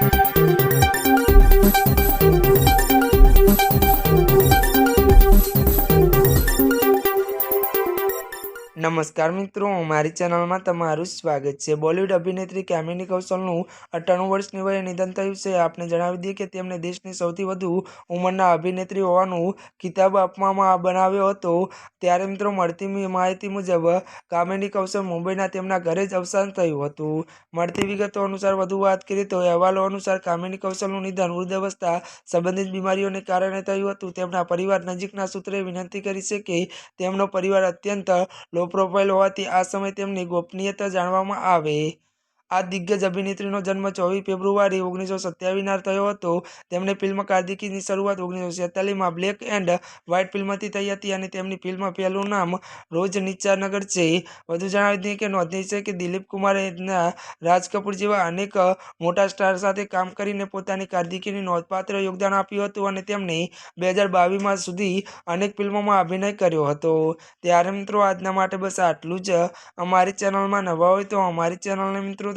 Thank you. નમસ્કાર મિત્રો, મારી ચેનલમાં તમારું સ્વાગત છે. બોલિવૂડ અભિનેત્રી કામિની કૌશલનું અઠ્ઠાણું વર્ષની વયે નિધન થયું છે. આપને જણાવી દઈએ કે તેમને દેશની સૌથી વધુ ઉંમરના અભિનેત્રી હોવાનું ખિતાબ આપવામાં બનાવ્યો હતો. ત્યારે મિત્રો, મળતી માહિતી મુજબ, કામિની કૌશલ મુંબઈના તેમના ઘરે જ અવસાન થયું હતું. મળતી વિગતો અનુસાર વધુ વાત કરીએ તો અહેવાલો અનુસાર કામિની કૌશલનું નિધન વૃદ્ધાવસ્થા સંબંધિત બીમારીઓને કારણે થયું હતું. તેમના પરિવાર નજીકના સૂત્રે વિનંતી કરી છે કે તેમનો પરિવાર અત્યંત લો પ્રોફાઇલ હોવાથી આ સમયે તેમની ગોપનીયતા જાણવામાં આવે. આ દિગ્ગજ અભિનેત્રીનો જન્મ ચોવીસ ફેબ્રુઆરી ઓગણીસો સત્યાવીસના થયો હતો. તેમણે ફિલ્મ કારકિર્દીની શરૂઆત ઓગણીસો છેતાલીસમાં બ્લેક એન્ડ વ્હાઇટ ફિલ્મથી થઈ હતી અને તેમની ફિલ્મ પહેલું નામ રોજ નીચાનગર છે. વધુ જણાવી દઈએ કે નોંધનીય છે કે દિલીપ કુમારે રાજ કપૂર જેવા અનેક મોટા સ્ટાર સાથે કામ કરીને પોતાની કાર્દિકીની નોંધપાત્ર યોગદાન આપ્યું હતું અને તેમણે બે હજાર બાવીસમાં સુધી અનેક ફિલ્મોમાં અભિનય કર્યો હતો. ત્યારે મિત્રો, આજના માટે બસ આટલું જ. અમારી ચેનલમાં નવા હોય તો અમારી ચેનલને મિત્રો